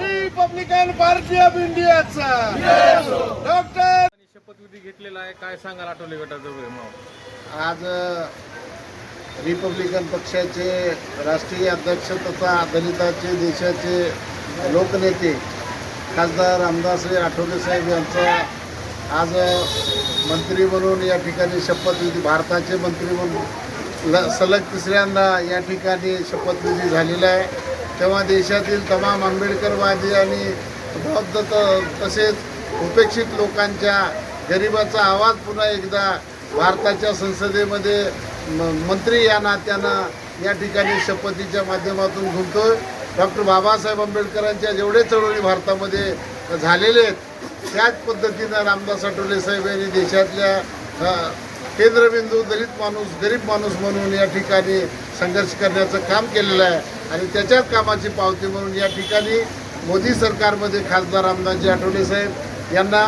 Republican Party of इंडियाचा. Doctor शपथविधी घेतलेला आहे. काय सांगाल आठवले गटाचं आज रिपब्लिकन पक्षाचे राष्ट्रीय अध्यक्ष तथा दलिताचे देशाचे लोकनेते खासदार रामदासजी आठवले साहेब यांचा आज मंत्री म्हणून या ठिकाणी शपथविधी भारताचे मंत्री म्हणून ल सलग तिसऱ्यांदा या ठिकाणी शपथविधी झालेला आहे. तेव्हा देशातील तमाम आंबेडकरवादी आणि बौद्ध तसेच उपेक्षित लोकांच्या गरिबाचा आवाज पुन्हा एकदा भारताच्या संसदेमध्ये मंत्री या नात्यानं या ठिकाणी शपथीच्या माध्यमातून घुमतोय. डॉक्टर बाबासाहेब आंबेडकरांच्या जेवढे चळवळी भारतामध्ये झालेले आहेत त्याच पद्धतीनं रामदास आठवले साहेब यांनी देशातल्या केंद्रबिंदू दलित माणूस गरीब माणूस म्हणून या ठिकाणी संघर्ष करण्याचं काम केलेलं आहे आणि त्याच्याच कामाची पावती म्हणून या ठिकाणी मोदी सरकारमध्ये खासदार रामदासजी आठवले साहेब यांना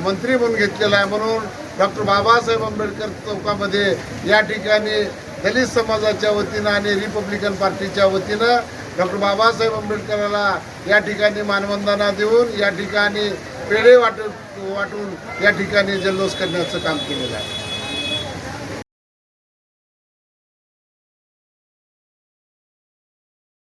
मंत्री म्हणून घेतलेला आहे म्हणून डॉक्टर बाबासाहेब आंबेडकर चौकामध्ये या ठिकाणी दलित समाजाच्या वतीनं आणि रिपब्लिकन पार्टीच्या वतीनं डॉक्टर बाबासाहेब आंबेडकराला या ठिकाणी मानवंदना देऊन या ठिकाणी पेढे वाटून वाटून या ठिकाणी जल्लोष करण्याचं काम केलेलं आहे.